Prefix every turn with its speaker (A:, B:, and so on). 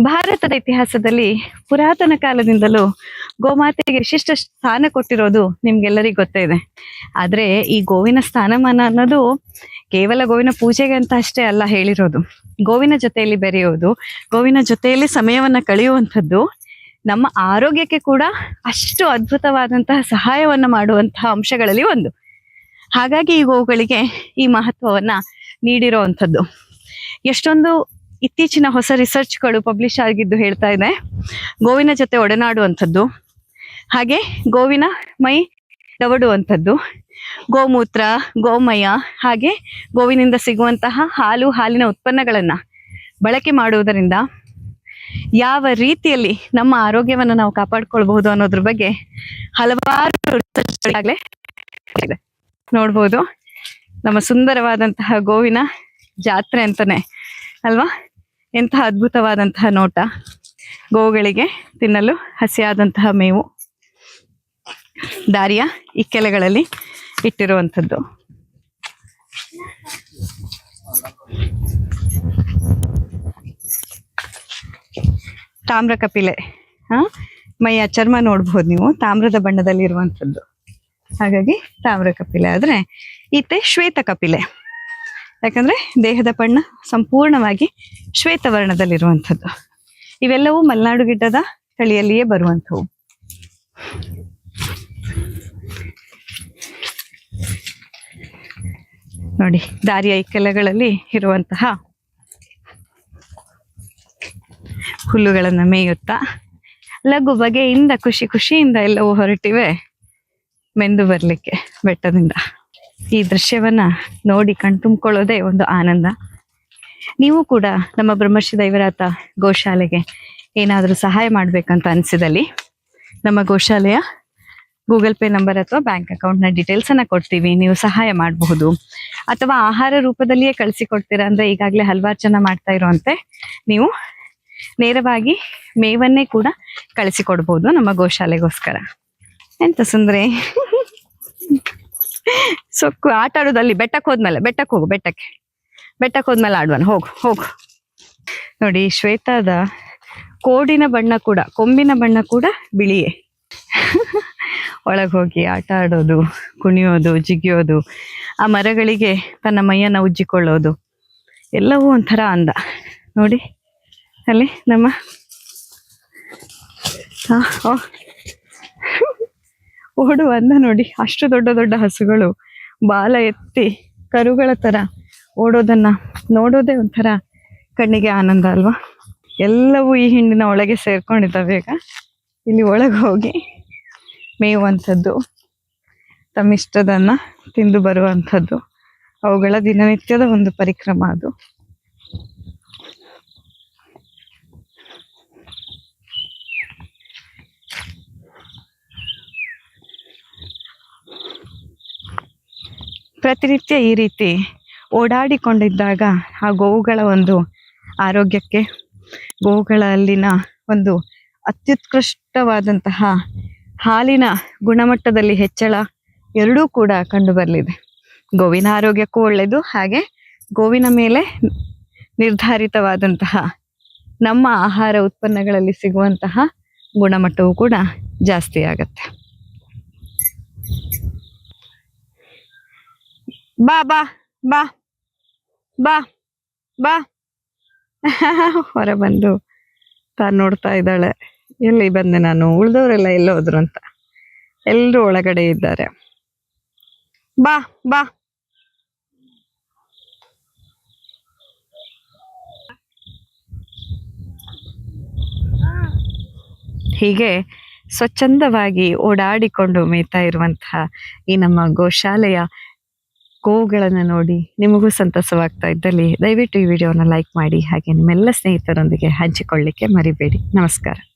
A: ಭಾರತದ ಇತಿಹಾಸದಲ್ಲಿ ಪುರಾತನ ಕಾಲದಿಂದಲೂ ಗೋಮಾತೆಗೆ ವಿಶಿಷ್ಟ ಸ್ಥಾನ ಕೊಟ್ಟಿರೋದು ನಿಮ್ಗೆಲ್ಲರಿಗೂ ಗೊತ್ತೇ ಇದೆ. ಆದ್ರೆ ಈ ಗೋವಿನ ಸ್ಥಾನಮಾನ ಅನ್ನೋದು ಕೇವಲ ಗೋವಿನ ಪೂಜೆಗೆ ಅಂತ ಅಷ್ಟೇ ಅಲ್ಲ ಹೇಳಿರೋದು. ಗೋವಿನ ಜೊತೆಯಲ್ಲಿ ಬೆರೆಯೋದು ಗೋವಿನ ಜೊತೆಯಲ್ಲಿ ಸಮಯವನ್ನ ಕಳೆಯುವಂಥದ್ದು, ನಮ್ಮ ಆರೋಗ್ಯಕ್ಕೆ ಕೂಡ ಅಷ್ಟು ಅದ್ಭುತವಾದಂತಹ ಸಹಾಯವನ್ನ ಮಾಡುವಂತಹ ಅಂಶಗಳಲ್ಲಿ ಒಂದು. ಹಾಗಾಗಿ ಈ ಗೋವುಗಳಿಗೆ ಈ ಮಹತ್ವವನ್ನ ನೀಡಿರೋವಂಥದ್ದು ಎಷ್ಟೊಂದು ಇತ್ತೀಚಿನ ಹೊಸ ರಿಸರ್ಚ್ಗಳು ಪಬ್ಲಿಷ್ ಆಗಿದ್ದು ಹೇಳ್ತಾ ಇದೆ. ಗೋವಿನ ಜೊತೆ ಒಡನಾಡುವಂಥದ್ದು. ಹಾಗೆ ಗೋವಿನ ಮೈ ದವಡುವಂಥದ್ದು. ಗೋಮೂತ್ರ, ಗೋಮಯ, ಹಾಗೆ ಗೋವಿನಿಂದ ಸಿಗುವಂತಹ ಹಾಲು, ಹಾಲಿನ ಉತ್ಪನ್ನಗಳನ್ನ ಬಳಕೆ ಮಾಡುವುದರಿಂದ ಯಾವ ರೀತಿಯಲ್ಲಿ ನಮ್ಮ ಆರೋಗ್ಯವನ್ನು ನಾವು ಕಾಪಾಡ್ಕೊಳ್ಬಹುದು ಅನ್ನೋದ್ರ ಬಗ್ಗೆ ಹಲವಾರು ನೋಡ್ಬೋದು. ನಮ್ಮ ಸುಂದರವಾದಂತಹ ಗೋವಿನ ಜಾತ್ರೆ ಅಂತಾನೆ, ಅಲ್ವಾ? ಎಂತಹ ಅದ್ಭುತವಾದಂತಹ ನೋಟ ಗೋವುಗಳಿಗೆ ತಿನ್ನಲು ಹಸಿಯಾದಂತಹ ಮೇವು. ದಾರಿಯ ಇಕ್ಕೆಲೆಗಳಲ್ಲಿ ಇಟ್ಟಿರುವಂಥದ್ದು. ತಾಮ್ರ ಕಪಿಲೆ ಹಾ ಮೈಯ ಚರ್ಮ ನೋಡ್ಬೋದು ನೀವು, ತಾಮ್ರದ ಬಣ್ಣದಲ್ಲಿ ಇರುವಂಥದ್ದು ಹಾಗಾಗಿ ತಾಮ್ರ ಕಪಿಲೆ ಆದ್ರೆ, ಈತೆ ಶ್ವೇತ ಕಪಿಲೆ. ಯಾಕಂದ್ರೆ ದೇಹದ ಬಣ್ಣ ಸಂಪೂರ್ಣವಾಗಿ ಶ್ವೇತವರ್ಣದಲ್ಲಿರುವಂಥದ್ದು. ಇವೆಲ್ಲವೂ ಮಲೆನಾಡು ಗಿಡ್ಡದ ತಳಿಯಲ್ಲಿಯೇ ಬರುವಂಥವು. ನೋಡಿ, ದಾರಿಯ ಇಕ್ಕೆಲಗಳಲ್ಲಿ ಇರುವಂತಹ ಹುಲ್ಲುಗಳನ್ನು ಮೇಯುತ್ತಾ ಲಘು ಬಗೆಯಿಂದ ಖುಷಿ ಖುಷಿಯಿಂದ ಎಲ್ಲವೂ ಹೊರಟಿವೆ. ಮೆಂದು ಬರ್ಲಿಕ್ಕೆ ಬೆಟ್ಟದಿಂದ. ಈ ದೃಶ್ಯವನ್ನ ನೋಡಿ ಕಣ್ತುಂಬ್ಕೊಳ್ಳೋದೇ ಒಂದು ಆನಂದ. ನೀವು ಕೂಡ ನಮ್ಮ ಬ್ರಹ್ಮರ್ಷಿ ದೈವರಾತ ಗೋಶಾಲೆಗೆ ಏನಾದರೂ ಸಹಾಯ ಮಾಡ್ಬೇಕಂತ ಅನಿಸಿದಲ್ಲಿ ನಮ್ಮ ಗೋಶಾಲೆಯ ಗೂಗಲ್ ಪೇ ನಂಬರ್ ಅಥವಾ ಬ್ಯಾಂಕ್ ಅಕೌಂಟ್ನ ಡೀಟೇಲ್ಸ್ ಅನ್ನ ಕೊಡ್ತೀವಿ. ನೀವು ಸಹಾಯ ಮಾಡಬಹುದು. ಅಥವಾ ಆಹಾರ ರೂಪದಲ್ಲಿಯೇ ಕಳಿಸಿ ಕಳಿಸಿಕೊಡ್ತೀರಾ ಅಂದ್ರೆ ಈಗಾಗಲೇ ಹಲವಾರು ಜನ ಮಾಡ್ತಾ ಇರುವಂತೆ ನೀವು ನೇರವಾಗಿ ಮೇವನ್ನೇ ಕೂಡ ಕಳಿಸಿಕೊಡ್ಬೋದು ನಮ್ಮ ಗೋಶಾಲೆಗೋಸ್ಕರ. ಎಂತ ಸುಂದ್ರಿ? ಸೊಕ್ಕು ಆಟ ಆಡೋದಲ್ಲಿ ಬೆಟ್ಟಕ್ಕೆ ಹೋದ್ಮೇಲೆ ಬೆಟ್ಟಕ್ಕೆ ಹೋಗು, ಬೆಟ್ಟಕ್ಕೆ. ಬೆಟ್ಟಕ್ಕೆ ಹೋದ್ಮೇಲೆ ಆಡುವನ್, ಹೋಗು ಹೋಗು. ನೋಡಿ, ಶ್ವೇತಾದ ಕೋಡಿನ ಬಣ್ಣ ಕೂಡ, ಕೊಂಬಿನ ಬಣ್ಣ ಕೂಡ ಬಿಳಿಯೇ. ಒಳಗೆ ಹೋಗಿ ಆಟ ಆಡೋದು, ಕುಣಿಯೋದು, ಜಿಗಿಯೋದು, ಆ ಮರಗಳಿಗೆ ತನ್ನ ಮೈಯನ್ನ ಉಜ್ಜಿಕೊಳ್ಳೋದು, ಎಲ್ಲವೂ ಒಂಥರ ಅಂದ. ನೋಡಿ, ಅಲ್ಲಿ ನಮ್ಮ. ಓಡುವ ಅಂದ ನೋಡಿ, ಅಷ್ಟು ದೊಡ್ಡ ದೊಡ್ಡ ಹಸುಗಳು. ಬಾಲ ಎತ್ತಿ ಕರುಗಳ ತರ ಓಡೋದನ್ನ ನೋಡೋದೇ ಒಂಥರ ಕಣ್ಣಿಗೆ ಆನಂದ ಅಲ್ವಾ? ಎಲ್ಲವೂ ಈ ಹಿಂಡಿನ ಒಳಗೆ ಸೇರ್ಕೊಂಡಿದ್ದಾವೆ ಈಗ. ಇಲ್ಲಿ ಒಳಗೆ ಹೋಗಿ ಮೇಯುವಂಥದ್ದು, ತಮ್ಮಿಷ್ಟದನ್ನ ತಿಂದು ಬರುವಂಥದ್ದು, ಅವುಗಳ ದಿನನಿತ್ಯದ ಒಂದು ಪರಿಕ್ರಮ ಅದು. ಪ್ರತಿನಿತ್ಯ ಈ ರೀತಿ ಓಡಾಡಿಕೊಂಡಿದ್ದಾಗ ಆ ಗೋವುಗಳ ಒಂದು ಆರೋಗ್ಯಕ್ಕೆ, ಗೋವುಗಳಲ್ಲಿನ ಒಂದು ಅತ್ಯುತ್ಕೃಷ್ಟವಾದಂತಹ ಹಾಲಿನ ಗುಣಮಟ್ಟದಲ್ಲಿ ಹೆಚ್ಚಳ ಎರಡೂ ಕೂಡ ಕಂಡುಬರಲಿದೆ ಗೋವಿನ ಆರೋಗ್ಯಕ್ಕೂ ಒಳ್ಳೆಯದು, ಹಾಗೆ ಗೋವಿನ ಮೇಲೆ ನಿರ್ಧಾರಿತವಾದಂತಹ ನಮ್ಮ ಆಹಾರ ಉತ್ಪನ್ನಗಳಲ್ಲಿ ಸಿಗುವಂತಹ ಗುಣಮಟ್ಟವೂ ಕೂಡ ಜಾಸ್ತಿ ಆಗತ್ತೆ. ಬಾ ಬಾ ಬಾ ಬಾ ಬಾ ಹೊರ ಬಂದು ತಾನು ನೋಡ್ತಾ ಇದ್ದಾಳೆ. ಎಲ್ಲಿ ಬಂದೆ ನಾನು? ಉಳ್ದವ್ರೆಲ್ಲ ಎಲ್ಲ ಹೋದ್ರು ಅಂತ. ಎಲ್ಲರೂ ಒಳಗಡೆ ಇದ್ದಾರೆ. ಬಾ ಬಾ. ಹೀಗೆ ಸ್ವಚ್ಛಂದವಾಗಿ ಓಡಾಡಿಕೊಂಡು ಮೇಯ್ತಾ ಇರುವಂತಹ ಈ ನಮ್ಮ ಗೋಶಾಲೆಯ ಗೋವುಗಳನ್ನು ನೋಡಿ ನಿಮಗೂ ಸಂತಸವಾಗ್ತಾ ಇದ್ದಲ್ಲಿ, ದಯವಿಟ್ಟು ಈ ವಿಡಿಯೋನ ಲೈಕ್ ಮಾಡಿ ಹಾಗೆ ನಿಮ್ಮೆಲ್ಲ ಸ್ನೇಹಿತರೊಂದಿಗೆ ಹಂಚಿಕೊಳ್ಳಿಕ್ಕೆ ಮರಿಬೇಡಿ. ನಮಸ್ಕಾರ.